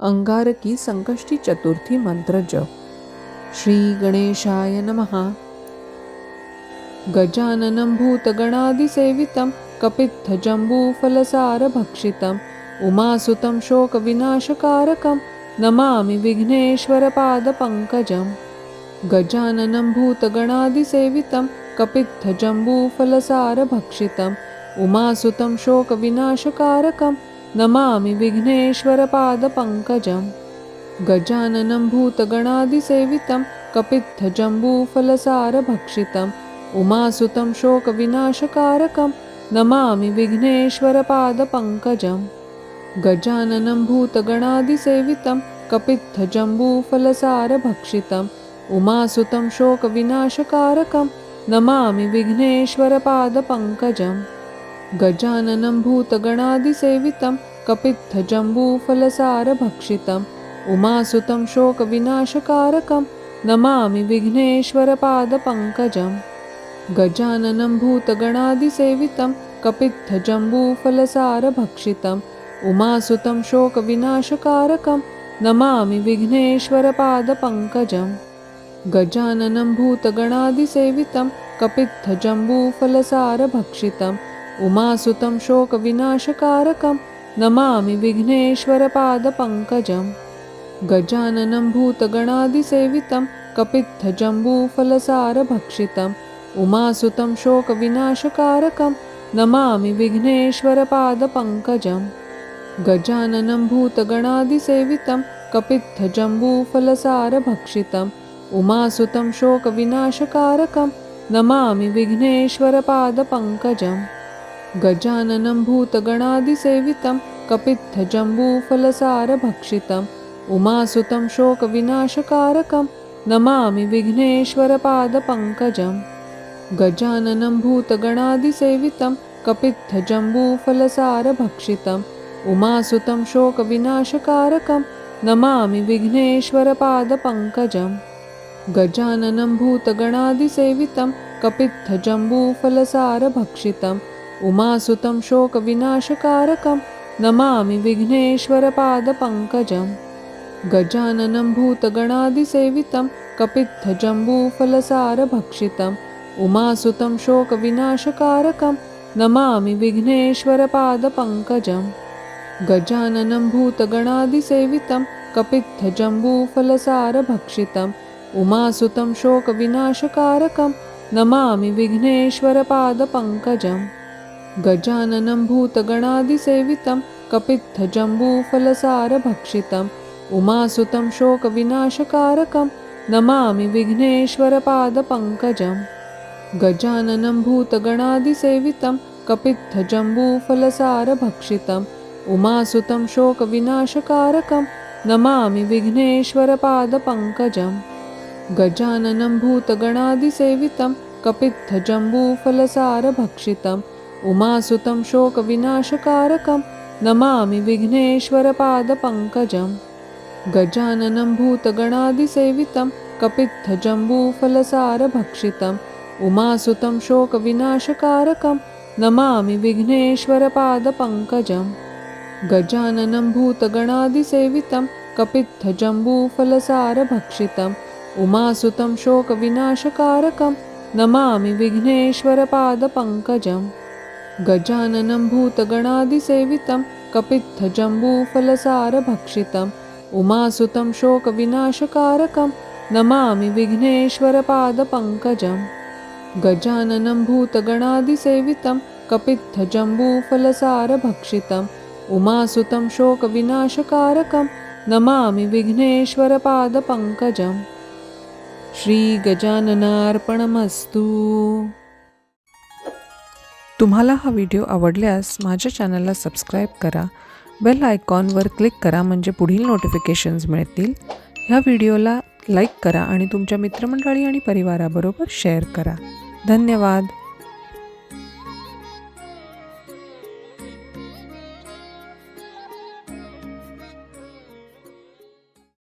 अंगारकी संकष्टी चतुर्थी मंत्र जप. श्री गणेशाय नमः. गजाननं भूतगणादिसेवितं कपित्थजम्बूफलसारभक्षितम् उमासुतं शोकविनाशकारकं नमामि विघ्नेश्वरपादपङ्कजं गजाननं भूतगणादिसेवितं कपित्थजम्बूफलसारभक्षितम् उमासुतं शोकविनाशकारकं नमामि विघ्नेश्वरपादपङ्कजं गजाननं भूतगणादिसेवितं कपित्थजम्बूफलसारभक्षितम् उमासुतं शोकविनाशकारकं नमामि विघ्नेश्वरपादपङ्कजं गजाननं भूतगणादिसेवितं कपित्थजम्बूफलसारभक्षितम् उमासुतं शोकविनाशकारकं नमामि विघ्नेश्वरपादपङ्कजम्। गजाननं भूतगणादिसेवितं कपित्थजम्बूफलसारभक्षितम् उमासुतं शोकविनाशकारकं नमामि विघ्नेश्वरपादपङ्कजम्। गजाननं भूतगणादिसेवितं कपित्थजम्बूफलसारभक्षितम् उमासुतं शोकविनाशकारकं नमामि विघ्नेश्वरपादपङ्कजम्। गजाननं भूतगणादिसेवितं कपित्थजम्बूफलसारभक्षितम् उमासुतं शोकविनाशकारकं नमामि विघ्नेश्वरपादपङ्कजम् गजाननं भूतगणादिसेवितं कपित्थजम्बूफलसारभक्षितम् उमासुतं शोकविनाशकारकं नमामि विघ्नेश्वरपादपङ्कजम् गजाननं भूतगणादिसेवितं कपित्थजम्बूफलसारभक्षितम् उमासुतं शोकविनाशकारकं नमामि विघ्नेश्वरपादपङ्कजम्। गजाननं भूतगणादिसेवितं कपित्थजम्बूफलसारभक्षितम् उमासुतं शोकविनाशकारकं नमामि विघ्नेश्वरपादपङ्कजं गजाननं भूतगणादिसेवितं कपित्थजम्बूफलसारभक्षितम् उमासुतं शोकविनाशकारकं नमामि विघ्नेश्वरपादपङ्कजं गजाननं भूतगणादिसेवितं कपित्थजम्बूफलसारभक्षितम् उमासुतं शोकविनाशकारकं नमामि विघ्नेश्वरपादपङ्कजम्। गजाननं भूतगणादिसेवितं कपित्थजम्बूफलसारभक्षितम् उमासुतं शोकविनाशकारकं नमामि विघ्नेश्वरपादपङ्कजम्। गजाननं भूतगणादिसेवितं कपित्थजम्बूफलसारभक्षितम् उमासुतं शोकविनाशकारकं नमामि विघ्नेश्वरपादपङ्कजम्। गजाननं भूतगणादिसेवितं कपित्थजम्बूफलसारभक्षितम् उमासुतं शोकविनाशकारकं नमामि विघ्नेश्वरपादपङ्कजम्। गजाननं भूतगणादिसेवितं कपित्थजम्बूफलसारभक्षितम् उमासुतं शोकविनाशकारकं नमामि विघ्नेश्वरपादपङ्कजम्। गजाननं भूतगणादिसेवितं कपित्थजम्बूफलसारभक्षितम् उमासुतं शोकविनाशकारकं नमामि विघ्नेश्वरपादपङ्कजं गजाननं भूतगणादिसेवितं कपित्थजम्बूफलसारभक्षितम् उमासुतं शोकविनाशकारकं नमामि विघ्नेश्वरपादपङ्कजं गजाननं भूतगणादिसेवितं कपित्थजम्बूफलसारभक्षितम् उमासुतं शोकविनाशकारकं नमामि विघ्नेश्वरपादपङ्कजम्। गजाननं भूतगणादिसेवितं कपित्थजम्बूफलसारभक्षितम् उमासुतं शोकविनाशकारकं नमामि विघ्नेश्वरपादपङ्कजम्। गजाननं भूतगणादिसेवितं कपित्थजम्बूफलसारभक्षितम् उमासुतं शोकविनाशकारकं नमामि विघ्नेश्वरपादपङ्कजम्। श्रीगजाननार्पणमस्तु। तुम्हाला हा व्हिडिओ आवडल्यास माझ्या चॅनलला सबस्क्राईब करा. बेल आयकॉनवर क्लिक करा म्हणजे पुढील नोटिफिकेशन्स मिळतील. ह्या व्हिडिओला लाईक करा आणि तुमच्या मित्रमंडळी आणि परिवाराबरोबर शेअर करा. धन्यवाद.